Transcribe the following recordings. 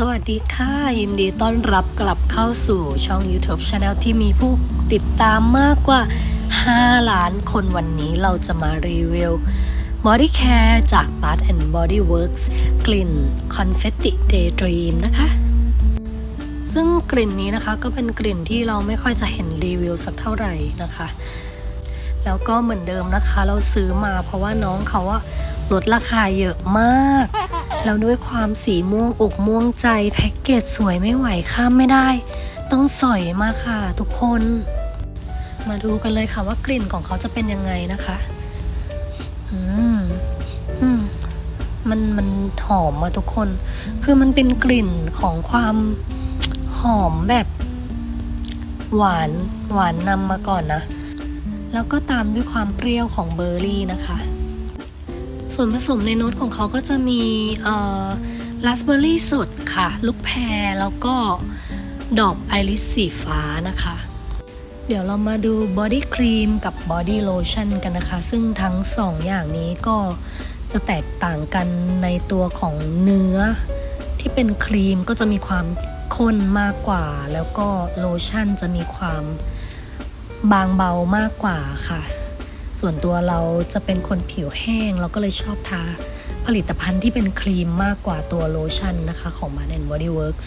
สวัสดีค่ะ ยินดีต้อนรับกลับเข้าสู่ช่อง YouTube Channel ที่มีผู้ติดตามมากกว่า 5 ล้านคนวันนี้เราจะมารีวิว Body Care จาก Bath and Body Works กลิ่น Confetti Daydream นะคะ ซึ่งกลิ่นนี้นะคะก็เป็นกลิ่นที่เราไม่ค่อยจะเห็นรีวิวสักเท่าไหร่นะคะ แล้วก็เหมือนเดิมนะคะ เราซื้อมาเพราะว่าน้องเขาว่าลดราคาเยอะมาก แล้วด้วยความสีม่วงอกม่วงใจแพ็กเกจสวยไม่ไหวข้ามไม่ได้ ต้องสอยมาค่ะทุกคน มาดูกันเลยค่ะว่ากลิ่นของเขาจะเป็นยังไงนะคะ อืมอืมมันมันหอมมาทุกคน คือมันเป็นกลิ่นของความหอมแบบ หวานหวานนำมาก่อนนะ แล้วก็ตามด้วยความเปรี้ยวของเบอร์รี่นะคะ ส่วนผสมในโน้ตของเขาก็จะมีเอ่อราสเบอร์รี่สดค่ะ ลูกแพรแล้วก็ดอกไอริสสีฟ้านะคะ เดี๋ยวเรามาดูบอดี้ครีมกับบอดี้โลชั่นกันนะคะ ซึ่งทั้งสองอย่างนี้ก็จะแตกต่างกันในตัวของเนื้อ ที่เป็นครีมก็จะมีความข้นมากกว่า แล้วก็โลชั่นจะมีความบางเบามากกว่าค่ะ ส่วนตัวเราจะเป็นคนผิวแห้ง เราก็เลยชอบทาผลิตภัณฑ์ที่เป็นครีมมากกว่าตัวโลชั่นนะคะของ Bath and Body Works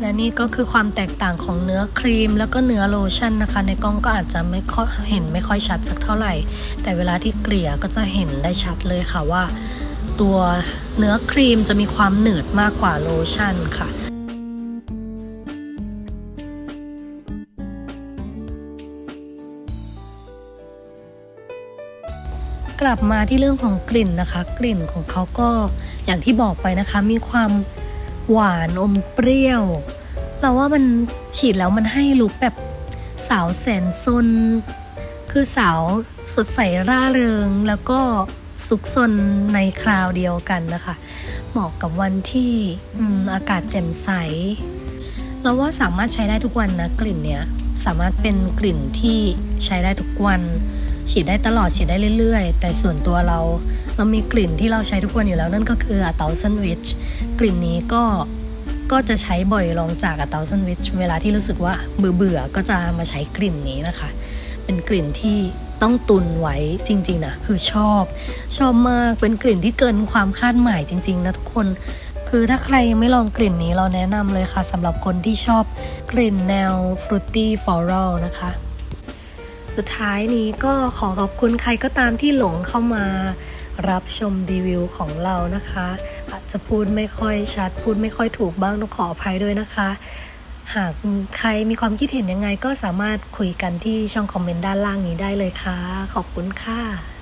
และนี่ก็คือความแตกต่างของเนื้อครีมแล้วก็เนื้อโลชั่นนะคะ ในกล้องก็อาจจะไม่ค่อยเห็นไม่ค่อยชัดสักเท่าไหร่ แต่เวลาที่เกลี่ยก็จะเห็นได้ชัดเลยค่ะว่า ตัวเนื้อครีมจะมีความหนืดมากกว่าโลชั่นค่ะ กลับมาที่เรื่องของกลิ่นนะคะ กลิ่นของเขาก็อย่างที่บอกไปนะคะ มีความหวานอมเปรี้ยว เราว่ามันฉีดแล้วมันให้ลุคแบบสาวแสนซนคือสาวสดใสร่าเริง แล้วก็สุขสนในคราวเดียวกันนะคะ เหมาะกับวันที่อืมอากาศแจ่มใส เราว่าสามารถใช้ได้ทุกวันนะกลิ่นเนี้ยสามารถเป็นกลิ่นที่ใช้ได้ทุกวัน ฉีดได้ตลอดฉีดได้เรื่อยๆ แต่ส่วนตัวเรา เรามีกลิ่นที่เราใช้ทุกวันอยู่แล้วนั่นก็คืออะเตาซันวิชกลิ่นนี้ก็ก็จะใช้บ่อยรองจากอะเตาซันวิชเวลาที่รู้สึกว่าเบื่อเบื่อๆก็จะมาใช้กลิ่นนี้นะคะ เป็นกลิ่นที่ต้องตุนไว้จริงๆนะคือชอบ ชอบมากเป็นกลิ่นที่เกินความคาดหมายจริง ๆ นะทุกคนคือถ้าใครยังไม่ลองกลิ่นนี้เราแนะนำเลยค่ะสำหรับคนที่ชอบกลิ่นแนวฟรุตตี้ฟลอรัลนะคะ สุดท้ายนี้ก็ขอขอบคุณใครก็ตามที่หลงเข้ามารับชมรีวิวของเรานะคะ อาจจะพูดไม่ค่อยชัด พูดไม่ค่อยถูกบ้างต้องขออภัยด้วยนะคะ หากใครมีความคิดเห็นยังไงก็สามารถคุยกันที่ช่องคอมเมนต์ด้านล่างนี้ได้เลยค่ะ ขอบคุณค่ะ